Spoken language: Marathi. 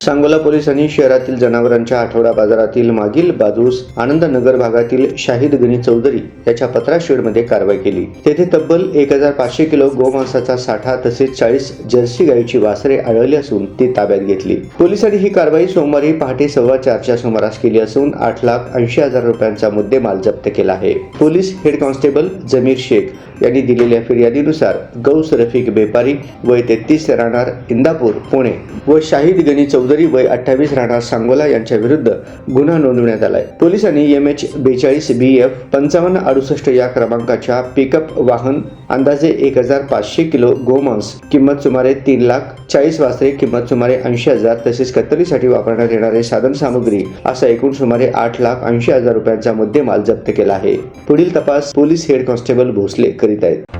सांगोला पोलिसांनी शहरातील जनावरांच्या आठवडा बाजारातील मागील बाजूस आनंदनगर भागातील शाहिद गणी चौधरी याच्या पत्रा शेडमध्ये कारवाई केली. तेथे तब्बल एक हजार पाचशे किलो गोमांसाचा साठा तसेच चाळीस जर्सी गायीची वासरे आढळली असून ती ताब्यात घेतली. पोलिसांनी ही कारवाई सोमवारी पहाटे सव्वा चारच्या सुमारास केली असून आठ लाख ऐंशी हजार रुपयांचा मुद्देमाल जप्त केला आहे. Police head constable Jamir Shaikh यांनी दिलेल्या फिर्यादीनुसार गौस रफिक बेपारी वय तेहतीस राहणार इंदापूर पुणे व शाहिद गनी चौधरी वय अठ्ठावीस राहणार सांगोला यांच्या विरुद्ध गुन्हा नोंदवण्यात आलाय. पोलिसांनी एम एच बेचाळीस बी एफ पंचावन्न अडुसष्ट या क्रमांकाच्या पिकअप वाहन अंदाजे एक हजार पाचशे किलो गोमांस किंमत सुमारे तीन लाख चाळीस वासरे किंमत सुमारे ऐंशी हजार तसेच कत्तलीसाठी वापरण्यात येणारे साधन सामग्री असा एकूण सुमारे आठ लाख ऐंशी हजार रुपयांचा मुद्देमाल जप्त केला आहे. पुढील तपास पोलीस हेड कॉन्स्टेबल भोसले करीत आहेत.